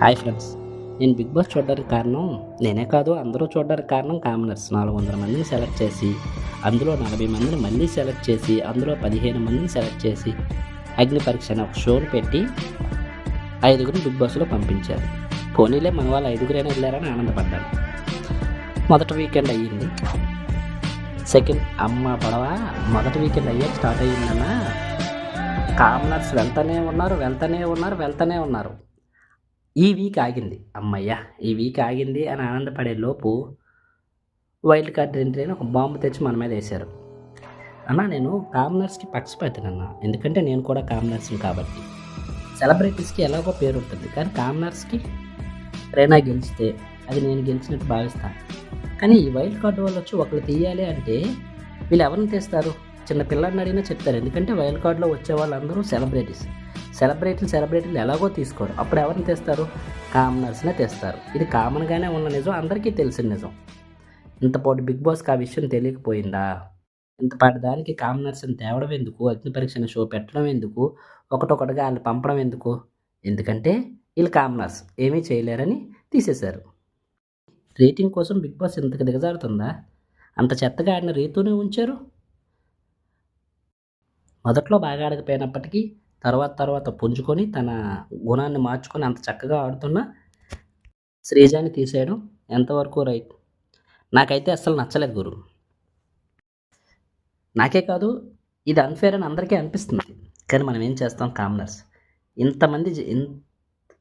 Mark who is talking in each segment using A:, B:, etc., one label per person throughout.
A: Hi friends. నేను Bigg Boss చూడడానికి కారణం నేనే కాదు అందరూ చూడడానికి కారణం కామనర్స్. నాలుగు వందల మందిని సెలెక్ట్ చేసి అందులో నలభై మందిని మళ్ళీ సెలెక్ట్ చేసి అందులో పదిహేను మందిని సెలెక్ట్ చేసి అగ్ని పరీక్ష అనే ఒక షోను పెట్టి ఐదుగురిని బిగ్ బాస్లో పంపించారు. పోనీలే మన వాళ్ళు ఐదుగురైనా వెళ్ళారని ఆనందపడ్డాను. మొదటి వీకెండ్ అయ్యింది. సెకండ్ అమ్మ పడవ? మొదటి వీకెండ్ అయ్యాక స్టార్ట్ అయ్యిందన్న? కామనర్స్ వెళ్తూనే ఉన్నారు వెళ్తూనే ఉన్నారు వెళ్తూనే ఉన్నారు. ఈ వీక్ ఆగింది. అమ్మయ్య ఈ వీక్ ఆగింది అని ఆనందపడే లోపు వైల్డ్ కార్డ్ ఎంట్రీ అని ఒక బాంబు తెచ్చి మన మీద వేశారు. అన్న నేను కామనర్స్కి పక్షపాతినన్న ఎందుకంటే నేను కూడా కామనర్స్ని కాబట్టి. సెలబ్రిటీస్కి ఎలాగో పేరు ఉంటుంది. కానీ కామనర్స్కి రేనా గెలిస్తే అది నేను గెలిచినట్టు భావిస్తాను. కానీ ఈ వైల్డ్ కార్డు వాళ్ళు వచ్చి ఒకరు తీయాలి అంటే వీళ్ళు ఎవరిని తీస్తారు? చిన్న పిల్లాడిని అడిగినా చెప్తారు. ఎందుకంటే వైల్డ్ కార్డులో వచ్చే వాళ్ళందరూ సెలబ్రిటీస్ సెలబ్రిటీలు సెలబ్రిటీలు ఎలాగో తీసుకోరు. అప్పుడు ఎవరిని తెస్తారు? కామనర్స్నే తెస్తారు. ఇది కామన్గానే ఉన్న నిజం. అందరికీ తెలిసిన నిజం. ఇంతపాటు బిగ్ బాస్కి ఆ విషయం తెలియకపోయిందా? ఇంతపాటి దానికి కామనర్స్ని తేవడం ఎందుకు? అగ్ని పరీక్షను షో పెట్టడం ఎందుకు? ఒకటొకటిగా వాళ్ళు పంపడం ఎందుకు? ఎందుకంటే వీళ్ళు కామనర్స్. ఏమీ చేయలేరని తీసేశారు. రేటింగ్ కోసం బిగ్ బాస్ ఇంతకు దిగజారుతుందా? అంత చెత్తగా ఆడిన రీతూనే ఉంచారు? మొదట్లో బాగా ఆడకపోయినప్పటికీ తర్వాత తర్వాత పుంజుకొని తన గుణాన్ని మార్చుకొని అంత చక్కగా ఆడుతున్న శ్రీజాని తీసేయడం ఎంతవరకు రైట్? నాకైతే అస్సలు నచ్చలేదు గురు. నాకే కాదు ఇది అన్ఫేర్ అని అందరికీ అనిపిస్తుంది. కానీ మనం ఏం చేస్తాం కామనర్స్ ఇంతమంది జ-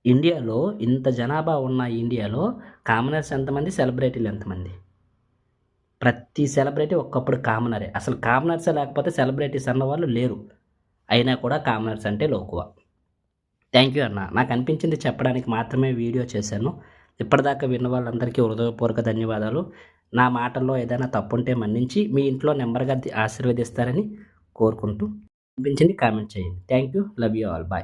A: ఇండియాలో ఇంత జనాభా ఉన్న ఇండియాలో కామనర్స్ ఎంతమంది సెలబ్రిటీలు ఎంతమంది? ప్రతి సెలబ్రిటీ ఒక్కప్పుడు కామనరే. అసలు కామనర్సే లేకపోతే సెలబ్రిటీస్ అన్న వాళ్ళు లేరు. అయినా కూడా కామనర్స్ అంటే లోకువ. థ్యాంక్ యూ అన్న. నాకు అనిపించింది చెప్పడానికి మాత్రమే వీడియో చేశాను. ఇప్పటిదాకా విన్న వాళ్ళందరికీ హృదయపూర్వక ధన్యవాదాలు. నా మాటల్లో ఏదైనా తప్పుంటే మన్నించి మీ ఇంట్లో నెంబర్గా ఆశీర్వదిస్తారని కోరుకుంటూ అనిపించింది కామెంట్ చేయండి. Thank you. Love you all. Bye.